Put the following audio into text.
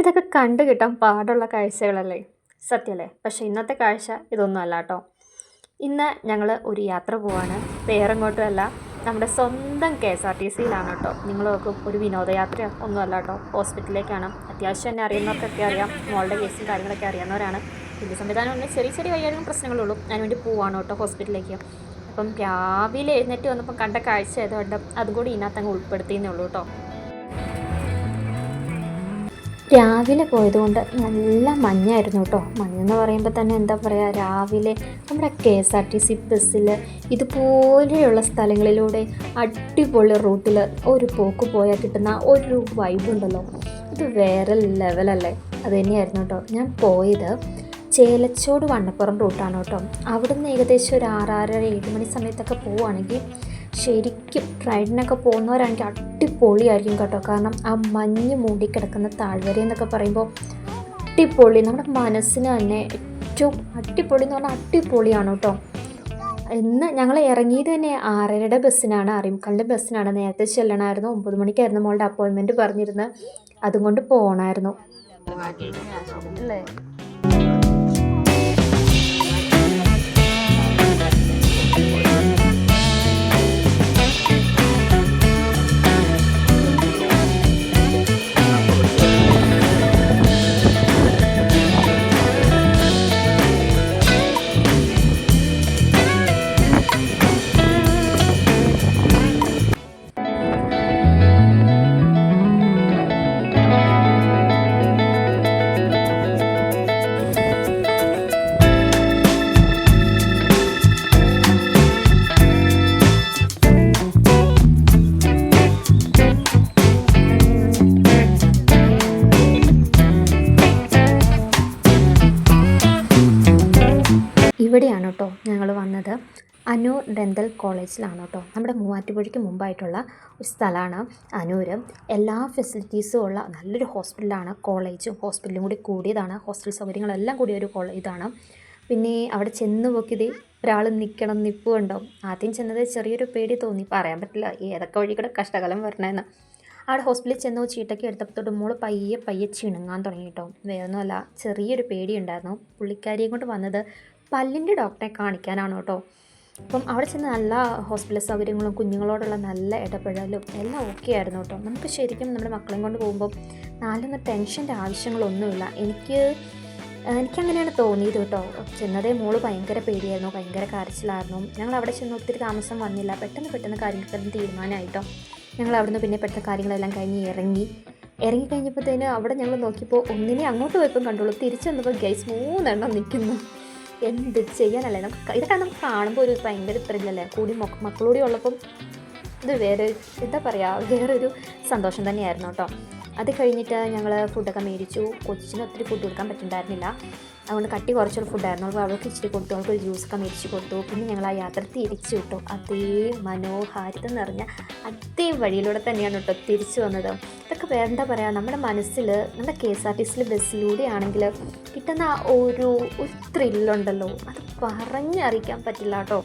ഇതൊക്കെ കണ്ടു കിട്ടാൻ പാടുള്ള കാഴ്ചകളല്ലേ? സത്യല്ലേ? പക്ഷേ ഇന്നത്തെ കാഴ്ച ഇതൊന്നും അല്ല കേട്ടോ ഇന്ന് ഞങ്ങൾ ഒരു യാത്ര പോവാണ്. വേറെങ്ങോട്ടും അല്ല നമ്മുടെ സ്വന്തം കെ എസ് ആർ ടി സിയിലാണ് കേട്ടോ നിങ്ങൾ നോക്കും ഒരു വിനോദയാത്ര ഒന്നും അല്ല കേട്ടോ ഹോസ്പിറ്റലിലേക്കാണ്. അത്യാവശ്യം എന്നെ അറിയുന്നവർക്കൊക്കെ അറിയാം. മോളുടെ കേസും കാര്യങ്ങളൊക്കെ അറിയാവുന്നവരാണ് വലിയ സംവിധാനം ഒന്നും ചെറിയ ചെറിയ വയ്യാലും പ്രശ്നങ്ങളുള്ളൂ അതിന് വേണ്ടി പോവാണ് കേട്ടോ ഹോസ്പിറ്റലിലേക്ക്. അപ്പം രാവിലെ എഴുന്നേറ്റ് വന്നപ്പം കണ്ട കാഴ്ച ആയതുകൊണ്ട് അതും കൂടി ഇതിനകത്ത് അങ്ങ് ഉൾപ്പെടുത്തിയെന്നേ ഉള്ളൂ കേട്ടോ രാവിലെ പോയതുകൊണ്ട് നല്ല മഞ്ഞായിരുന്നു കേട്ടോ. മഞ്ഞെന്ന് പറയുമ്പോൾ തന്നെ എന്താ പറയുക രാവിലെ നമ്മുടെ K S R T C ബസ്സിൽ ഇതുപോലെയുള്ള സ്ഥലങ്ങളിലൂടെ അടിപൊളി റൂട്ടിൽ ഒരു പോക്ക് പോയാൽ കിട്ടുന്ന ഒരു വൈബുണ്ടല്ലോ ഇത് വേറെ ലെവലല്ലേ അത് തന്നെയായിരുന്നു കേട്ടോ. ഞാൻ പോയത് ചേലച്ചോട് വണ്ണപ്പുറം റൂട്ടാണ് കേട്ടോ. അവിടുന്ന് ഏകദേശം ഒരു ആറാറര ഏഴ് മണി സമയത്തൊക്കെ പോവുകയാണെങ്കിൽ ശരിക്കും റൈഡിനൊക്കെ പോകുന്നവരാണെങ്കിൽ അടിപൊളിയായിരിക്കും കേട്ടോ. കാരണം ആ മഞ്ഞ് മൂടിക്കിടക്കുന്ന താഴ്വര എന്നൊക്കെ പറയുമ്പോൾ അടിപൊളി. നമ്മുടെ മനസ്സിന് തന്നെ ഏറ്റവും അടിപൊളി എന്ന് പറഞ്ഞാൽ അടിപൊളിയാണ് കേട്ടോ. ഇന്ന് ഞങ്ങൾ ഇറങ്ങിയത് തന്നെ ആറരയുടെ ബസ്സിനാണ് അറിയുംകല്ലിന്റെ ബസ്സിനാണ്. നേരത്തെ ചെല്ലണമായിരുന്നു. ഒമ്പത് മണിക്കായിരുന്നു മോളുടെ അപ്പോയിൻമെന്റ് പറഞ്ഞിരുന്നത്. അതുകൊണ്ട് പോകണമായിരുന്നു ഇവിടെയാണ് കേട്ടോ ഞങ്ങൾ വന്നത്. അനു ഡെന്തൽ കോളേജിലാണ് കേട്ടോ നമ്മുടെ മൂവാറ്റുപുഴയ്ക്ക് മുമ്പായിട്ടുള്ള ഒരു സ്ഥലമാണ് അനൂർ എല്ലാ ഫെസിലിറ്റീസും ഉള്ള നല്ലൊരു ഹോസ്പിറ്റലാണ് കോളേജും ഹോസ്പിറ്റലും കൂടി കൂടിയതാണ്. ഹോസ്റ്റൽ സൗകര്യങ്ങളെല്ലാം കൂടിയ ഒരു കോളേജ് ഇതാണ്. പിന്നെ അവിടെ ചെന്ന് നോക്കിയത് ഒരാൾ നിൽക്കണം നിൽപ്പുണ്ടോ ആദ്യം ചെന്നത് ചെറിയൊരു പേടി തോന്നി. പറയാൻ പറ്റില്ല ഏതൊക്കെ വഴി കൂടെ കഷ്ടകാലം വരണമെന്ന് അവിടെ ഹോസ്പിറ്റലിൽ ചെന്ന് ചീട്ടൊക്കെ എടുത്തപ്പോഴത്തോട്ട് മോൾ പയ്യെ പയ്യെ ചിണുങ്ങാൻ തുടങ്ങി കേട്ടോ വേറൊന്നുമല്ല ചെറിയൊരു പേടിയുണ്ടായിരുന്നു പുള്ളിക്കാരിയെ കൊണ്ട് വന്നത് പല്ലിന്റെ ഡോക്ടറെ കാണിക്കാനാണ് കേട്ടോ. അപ്പം അവിടെ ചെന്ന് നല്ല ഹോസ്പിറ്റൽ സൗകര്യങ്ങളും കുഞ്ഞുങ്ങളോടുള്ള നല്ല ഇടപെടലും എല്ലാം ഓക്കെ ആയിരുന്നു കേട്ടോ. നമുക്ക് ശരിക്കും നമ്മുടെ മക്കളെയും കൊണ്ട് പോകുമ്പോൾ നാലൊന്നും ടെൻഷന്റെ ആവശ്യങ്ങളൊന്നുമില്ല. എനിക്ക് എനിക്കങ്ങനെയാണ് തോന്നിയത് കേട്ടോ. ചെന്നതേ മോൾ ഭയങ്കര പേടിയായിരുന്നു ഭയങ്കര കരച്ചിലായിരുന്നു. ഞങ്ങൾ അവിടെ ചെന്ന് ഒത്തിരി താമസം വന്നില്ല. പെട്ടെന്ന് പെട്ടെന്ന് കാര്യങ്ങൾക്കൊന്നും തീരുമാനമായിട്ടോ. ഞങ്ങൾ അവിടുന്ന് പിന്നെ പെട്ടെന്ന് കാര്യങ്ങളെല്ലാം കഴിഞ്ഞ് ഇറങ്ങി. ഇറങ്ങി കഴിഞ്ഞപ്പോഴത്തേന് അവിടെ ഞങ്ങൾ നോക്കിയപ്പോൾ ഒന്നിനെ അങ്ങോട്ട് പോയപ്പോൾ കണ്ടുള്ളൂ. തിരിച്ചു വന്നപ്പോൾ ഗൈസ് മൂന്നെണ്ണം നിൽക്കുന്നു. എന്ത് ചെയ്യാനല്ലേ? നമുക്ക് ഇതൊക്കെ നമുക്ക് കാണുമ്പോൾ ഒരു ഭയങ്കര ത്രില്ലല്ലേ? കൂടി മക്കളോടി ഉള്ളപ്പം ഇത് വേറെ എന്താ പറയുക വേറൊരു സന്തോഷം തന്നെയായിരുന്നു കേട്ടോ. അത് കഴിഞ്ഞിട്ട് ഞങ്ങൾ ഫുഡൊക്കെ മേടിച്ചു. കൊച്ചിന് ഒത്തിരി ഫുഡ് കൊടുക്കാൻ പറ്റുന്നുണ്ടായിരുന്നില്ല അതുകൊണ്ട് കട്ടി കുറച്ചുള്ള ഫുഡായിരുന്നു അപ്പോൾ അവൾക്ക് ഇച്ചിരി കൊടുത്തു. അവൾക്ക് ഒരു ജ്യൂസൊക്കെ മേടിച്ച് കൊടുത്തു. പിന്നെ ഞങ്ങൾ ആ യാത്ര തിരിച്ചു വിട്ടു. അതേ മനോഹാരിത നിറഞ്ഞ അതേ വഴിയിലൂടെ തന്നെയാണ് കേട്ടോ തിരിച്ചു വന്നത്. പറയാം എന്താ നമ്മുടെ മനസ്സിൽ നമ്മുടെ കെ എസ് ആർ ടി സിയിൽ ബസ്സിലൂടെ ആണെങ്കിൽ കിട്ടുന്ന ആ ഒരു ഒരു ത്രില്ലുണ്ടല്ലോ അത് പറഞ്ഞറിയിക്കാൻ പറ്റില്ല കേട്ടോ.